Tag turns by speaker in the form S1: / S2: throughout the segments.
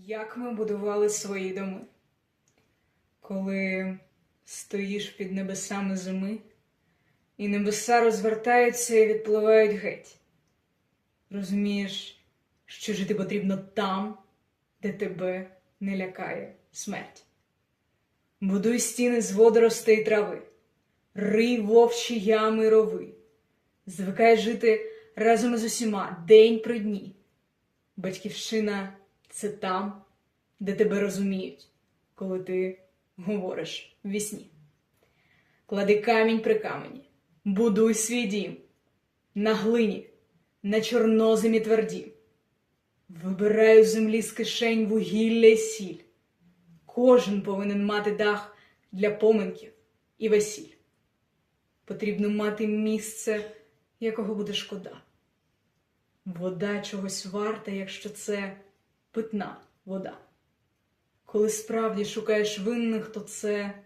S1: Як ми будували свої доми? Коли стоїш під небесами зими, і небеса розвертаються і відпливають геть. Розумієш, що жити потрібно там, де тебе не лякає смерть. Будуй стіни з водоростей трави, рий вовчі ями рови. Звикай жити разом із усіма день при дні. Батьківщина це там, де тебе розуміють, коли ти говориш в вісні. Клади камінь при камені, будуй свій дім на глині, на чорноземі тверді. Вибирай у землі з кишень вугілля й сіль. Кожен повинен мати дах для поминків і весіль. Потрібно мати місце, якого буде шкода. Вода чогось варта, якщо це питна вода. Коли справді шукаєш винних, то це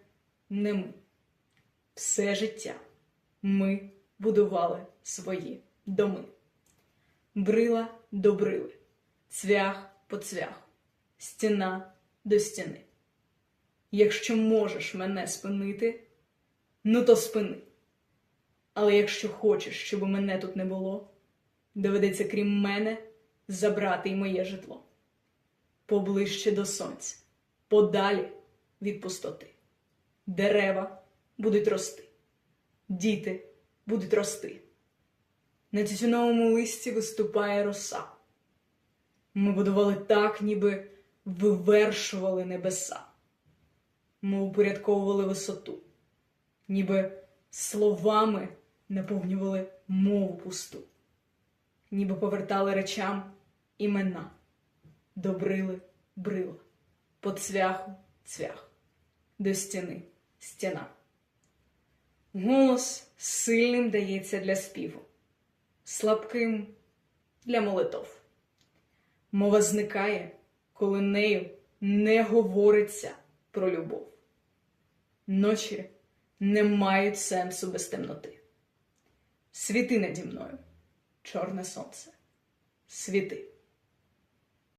S1: не ми. Все життя ми будували свої доми. Брила до брили, цвях по цвяху, стіна до стіни. Якщо можеш мене спинити, ну то спини. Але якщо хочеш, щоб мене тут не було, доведеться крім мене забрати й моє житло. Поближче до сонця, подалі від пустоти. Дерева будуть рости, діти будуть рости. На тютюновому листі виступає роса. Ми будували так, ніби вивершували небеса. Ми упорядковували висоту, ніби словами наповнювали мову пусту, ніби повертали речам імена, добрили брила, по цвяху цвях, до стіни стіна. Голос сильним дається для співу, слабким для молитов. Мова зникає, коли нею не говориться про любов. Ночі не мають сенсу без темноти. Світи наді мною, чорне сонце, світи.